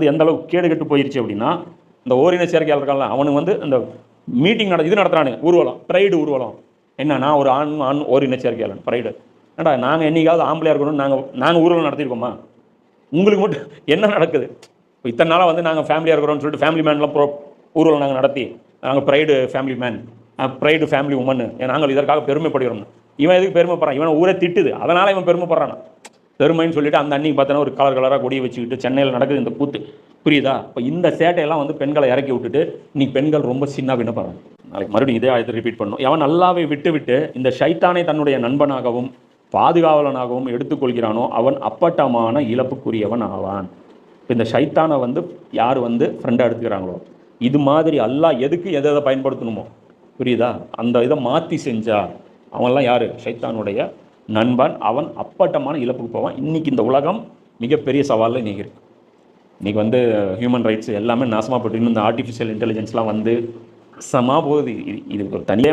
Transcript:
அது எந்த அளவுக்கு கேடு கெட்டு போயிருச்சு அப்படின்னா இந்த ஓரின சேர்க்கையாளர் இருக்காங்களா அவனுக்கு வந்து இந்த மீட்டிங் நட இது நடத்துறானு ஊர்வலம் ப்ரைடு ஊர்வலம். என்ன நான் ஒரு ஆண் ஆண் ஓரின சேர்க்கையாளன் ப்ரைடு ஏன்டா நாங்கள் என்னைக்காவது ஆம்பளையாக இருக்கணும் நாங்கள் நாங்கள் ஊர்வலம் நடத்திருக்கோமா உங்களுக்கு மட்டும் என்ன நடக்குது? இப்போ இத்தனை நாளாக வந்து நாங்கள் ஃபேமிலியாக இருக்கிறோம்னு சொல்லிட்டு ஃபேமிலி மேன்லாம் ப்ரோ ஊர்வலம் நாங்கள் நடத்தி நாங்கள் pride family man pride family woman நாங்கள் இதற்காக பெருமைப்படுகிறோம் இவன் எதுக்கு பெருமைப்படுறான்? இவன் ஊரே திட்டுது. அதனால் இவன் பெருமைப்படுறான். பெருமைன்னு சொல்லிட்டு அந்த அன்னைக்கு பார்த்தோன்னா ஒரு கலர் கலராக கொடியை வச்சுக்கிட்டு சென்னையில் நடக்குது இந்த கூத்து புரியுதா? இப்போ இந்த சேட்டையெல்லாம் வந்து பெண்களை இறக்கி விட்டுட்டு இன்னைக்கு பெண்கள் ரொம்ப சின்ன விண்ணப்படுறாங்க நாளைக்கு மறுபடியும் இதே ஆயத்தை ரிப்பீட் பண்ணும் அவன் நல்லாவே விட்டு விட்டு இந்த ஷைத்தானை தன்னுடைய நண்பனாகவும் பாதுகாவலனாகவும் எடுத்துக்கொள்கிறானோ அவன் அப்பட்டமான இழப்புக்குரியவன் ஆவான். இப்போ இந்த ஷைத்தானை வந்து யார் வந்து ஃப்ரெண்டாக எடுத்துக்கிறாங்களோ? இது மாதிரி எல்லாம் எதுக்கு எதை எதை பயன்படுத்தணுமோ? புரியுதா? அந்த இதை மாற்றி செஞ்சா அவன்லாம் யார்? ஷைத்தானுடைய நண்பன் அவன் அப்பட்டமான இழப்புக்கு போவான். இன்றைக்கி இந்த உலகம் மிகப்பெரிய சவாலில் இன்றைக்கி இருக்குது இன்றைக்கி வந்து ஹியூமன் ரைட்ஸ் எல்லாமே நாசமாக போட்டு இன்னும் இந்த ஆர்டிஃபிஷியல் இன்டெலிஜென்ஸ்லாம் வந்து சமா போகுது. இது இது ஒரு தனியே